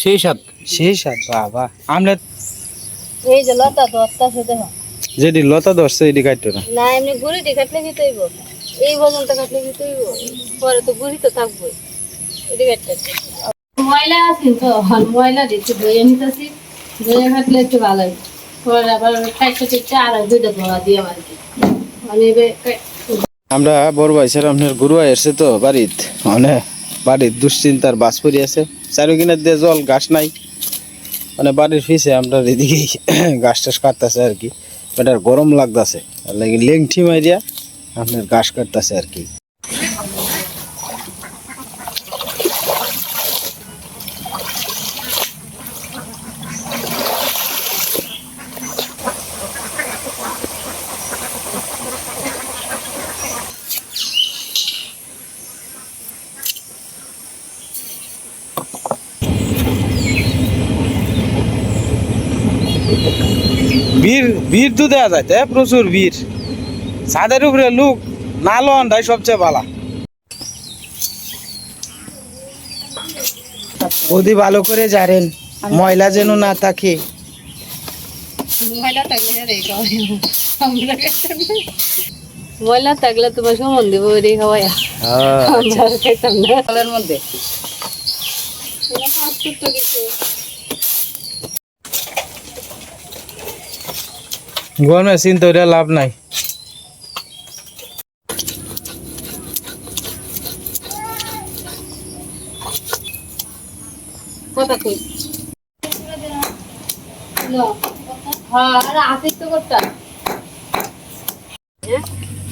সেই সাত। সেই বাবা। আমরা এই যে লতা তো দেখো যেটি লতা ধরছে এটি কাটতো না। না এমনি গুড়িটি কাটলে খেতে হইব এই পর্যন্ত কাটলে খেতে হইব পরে তো গুড়ি তো থাকবোই। এটি কাটতে ময়লা আছে তো ময়লা দিচ্ছি ধুয়ে নিতেছি। ধুয়ে কাটলে একটু ভালো পরে আবার কাটতে টিকতে আর দুইটা ধোয়া দিয়ে আর কি মানে আমরা বড় ভাই স্যার আপনার গুরু এসছে তো বাড়িতে। মানে বাড়ির দুশ্চিন্তার বাস পরি আছে দিয়ে জল, ঘাস নাই। মানে বাড়ির ফিসে আমরা এদিকে ঘাস টাস কাটতেছে আর কি। এটার গরম লাগতেছে। লাগে লেংঠি মারিয়া আপনার ঘাস কাটতেছে আর কি। বীর বীর তো দেওয়া যায় প্রচুর বীর। ছাদের উপরে লুক না লন্ডাই সবচেয়ে ভালো ওদি ভালো করে জানেন ময়লা যেন না থাকে। ময়লা থাকলে তোমার সমন দিব রে খাওয়াই মধ্যে? গরমে চিন্তা করে লাভ নাই। হ্যাঁ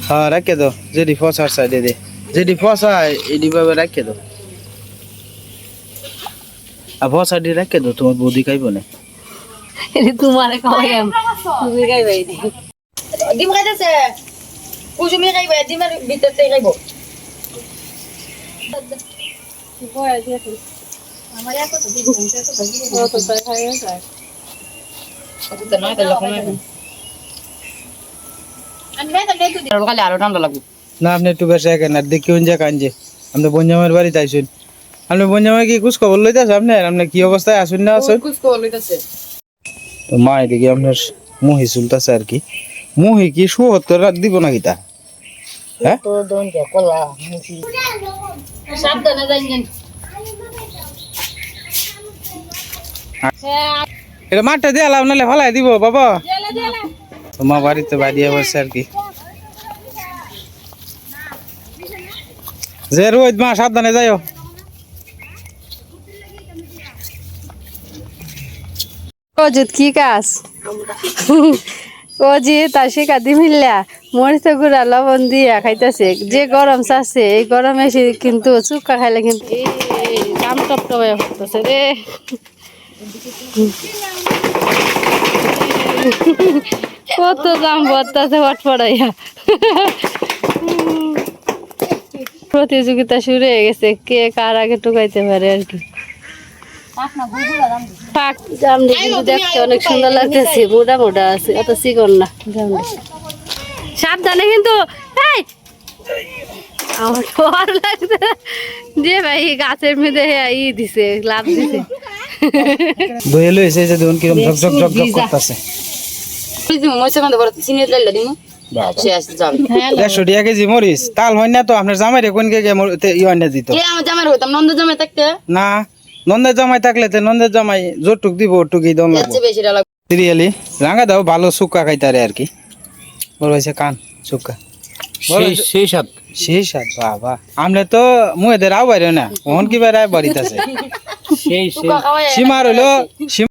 হ্যাঁ রাখে দাও যেটি ফসার সাইডে দে যেটি ফসা এটি ভাবে রাখে দাও আর ফসাটি রাখে দাও তোমার বৌদি খাইব না। তোমারে খাওয়াই তুমি ডিম খাইতেছে খাইব ডিমের ভিতরতে খাইব আমার এত তো দিব তো তো যায় না আপনি একটু বেশি একেন আর দেখি আপনি বঞ্জামের বাড়িতে আইসুন আপনি বঞ্জামে কি কুছ খবর লইতেছে আপনি আপনি কি অবস্থায় আসুন না আসুন লইতাছে তো মা এদিকে আপনার মুহি চুলতেছে আর কি। মুহি কি সুহত্তর রাত দিব নাকি তা হ্যাঁ এটা মাঠটা দিয়ে লাভ নাহলে ফালাই দিব বাবা। তো মা বাড়িতে বাড়িয়ে বসে আর কি। যে রোজ মা সাবধানে যাইও। অজিত, কি কাজ? অজিত আর সে কাদি মিললা, মরিচ গুড়া, লবণ দিয়া খাইতেছে। যে গরম চাচ্ছে, এই গরমে সে কিন্তু চুক্কা খাইলে কিন্তু দাম টপ হতেছে রে। কত দাম বর্তাছে হট পড়াইয়া প্রতিযোগিতা শুরু হয়ে গেছে, কে কার আগে টুকাইতে পারে আর কি। পাক জামলি কিন্তু দেখতে অনেক সুন্দর লাগতেছে মোটা মোটা আছে অত চিকন না জামলি সাবধানে কিন্তু এই! আমার ডর লাগছে যে ভাই গাছের মধ্যে ই দিছে লাভ দিছে। দই লইছে যে দেখুন ঝক ঝক ঝক করতেছে। তাল হয় না। নন্দ জামাই নন্দের থাকলে তো নন্দের জামাই জোরটুক দিব ওটুকি দম লাগবো। এর বেশি লাগবে সিরিয়ালি রাঙা দাও ভালো সুক্কা খাইতারে আর কি। বড় হয়েছে কান সুক্কা। সেই সাত সেই সাত বাবা। আমরা তো মুয়েদের আও বাইরে না ওহন কি বাইরে বাড়িতে আছে। সেই সেই সীমা রইল